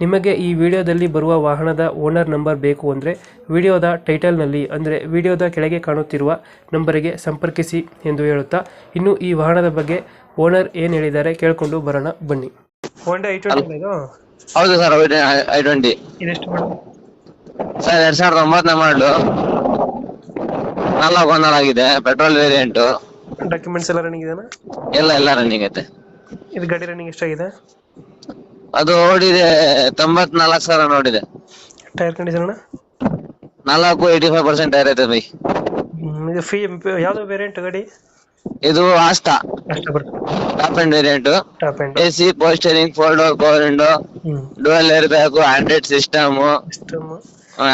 ನಿಮಗೆ ಈ ವಿಡಿಯೋದಲ್ಲಿ ಬರುವ ವಾಹನದ ಓನರ್ ನಂಬರ್ ಬೇಕು ಅಂದರೆ ವಿಡಿಯೋದ ಟೈಟಲ್ನಲ್ಲಿ ಅಂದರೆ ವಿಡಿಯೋದ ಕೆಳಗೆ ಕಾಣುತ್ತಿರುವ ನಂಬರಿಗೆ ಸಂಪರ್ಕಿಸಿ ಎಂದು ಹೇಳುತ್ತಾ ಇನ್ನು ಈ ವಾಹನದ ಬಗ್ಗೆ ಓನರ್ ಏನು ಹೇಳಿದ್ದಾರೆ ಕೇಳಿಕೊಂಡು ಬರೋಣ ಬನ್ನಿ. ಹೋಂಡಾ ಐ ಟ್ವೆಂಟಿ ಇದು? ಹೌದು ಸರ್ ಐ ಟ್ವೆಂಟಿ ಇದೆಷ್ಟು ಮಾಡೋದು ಸರ್ ಎರಡ್ ಸಾವಿರದ ಒಂಬತ್ತನೇ ಮಾಡಲು ನಾಲ್ಕು ಒಂದಲಾಗಿದೆ ಪೆಟ್ರೋಲ್ ವೇರಿಯಂಟ್ ಡಾಕ್ಯುಮೆಂಟ್ಸ್ ಎಲ್ಲ ರನ್ನಿಂಗ್ ಇದೆನಾ? ಎಲ್ಲ ಎಲ್ಲ ರನ್ನಿಂಗ್ ಐತೆ. ಇದು ಗಾಡಿ ರನ್ನಿಂಗ್ ಎಷ್ಟಾಗಿದೆ? ಅದು ಓಡಿದೆ ತೊಂಬತ್ನಾಲ್ಕು ಸಾವಿರ ನೋಡಿದೆ. ಟೈರ್ ಕಂಡೀಷನ್ ಅಣ್ಣ? ನಾಲ್ಕು ಏಯ್ಟಿ ಫೈವ್ ಪರ್ಸೆಂಟ್ ಟೈರ್ ಐತೆ ಬೈ ಹ್ಮ್, ಇದು ಫೀ ಯಾವುದು ವೇರಿಯಂಟ್ ಗಾಡಿ? ಇದು ಆಸ್ಟಾ ಅಷ್ಟ ಬರ್ತದೆ. Top end variant top end A C power steering four door power window hmm. Dual air bag Android system system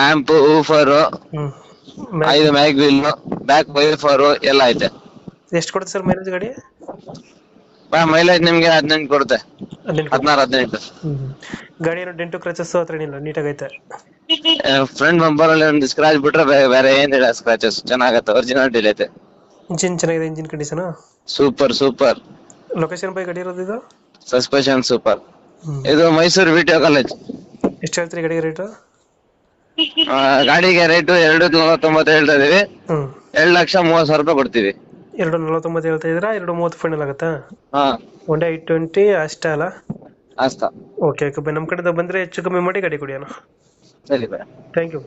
amp woofer ಹ್ಮ್. ಐದು ಮ್ಯಾಗ್ ವೀಲ್ ಬ್ಯಾಕ್ ವೈಫರ್ ಎಲ್ಲ ಐತೆ. ಎಷ್ಟು ಕೊಡುತ್ತೆ ಸರ್ ಮೈಲೇಜ್ ಗಾಡಿ? ಮೈಲೇಜ್ ನಿಮ್ಗೆ ಹದಿನೆಂಟು ಕೊಡುತ್ತೆ. ಹದಿನಾರು ಹದಿನೆಂಟು. ಗಾಡಿ ಏನೋ ಡೆಂಟು ಕ್ರಚಸ್ ಹತ್ರ ಏನಿಲ್ಲ ನೀಟಾಗೈತೆ. ಫ್ರಂಟ್ ಮೆಂಬರ್ ಅಲ್ಲಿ ಒಂದು ಸ್ಕ್ರಾಚ್ ಬಿಟ್ರೆ ಬೇರೆ ಬೇರೆ ಇಲ್ಲ ಸ್ಕ್ರಾಚಸ್ ಚೆನ್ನಾಗತ್ತೆ ಒರಿಜಿನಾಲಿಟಿ ಐತೆ. ಇಂಜಿನ್ ಚೆನ್ನಾಗಿದೆ engine condition super super location by ಗಾಡಿ ಇರೋದು ಇದು? Suspension super. ಇದು ಮೈಸೂರು ವಿಟಿಯೋ ಕಾಲೇಜ್ ಎಷ್ಟು ಹೇಳ್ತೀರಿ ಗಾಡಿಗೆ ರೇಟು ಗಾಡಿಗೆ ರೇಟು ಎರಡು ನಲವತ್ತೊಂಬತ್ತು ಹೇಳ್ತಾ ಇದೀವಿ. ಹ್ಮ್. ಎರಡು ಲಕ್ಷ ಮೂವತ್ತು ಸಾವಿರ ರೂಪಾಯಿ ಕೊಡ್ತೀವಿ. ಎರಡು ನಲವತ್ತೊಂಬತ್ತು ಹೇಳ್ತಾ ಇದ್ದೀರಾ? ಎರಡು ಮೂವತ್ತು ಫೈನಲ್ ಆಗುತ್ತಾ? ಹಾ. ಒನ್ ಡೇ ಐ ಟ್ವೆಂಟಿ ಅಷ್ಟೇ ಅಲ್ಲ? ಅಷ್ಟ ಓಕೆ ಓಕೆ ನಮ್ಮ ಕಡೆಯಿಂದ ಬಂದರೆ ಹೆಚ್ಚು ಕಮ್ಮಿ ಮಾಡಿ ಗಾಡಿ ಕೊಡಿ ಅಣ್ಣ. ಸರಿ ಬೈ ಥ್ಯಾಂಕ್ ಯು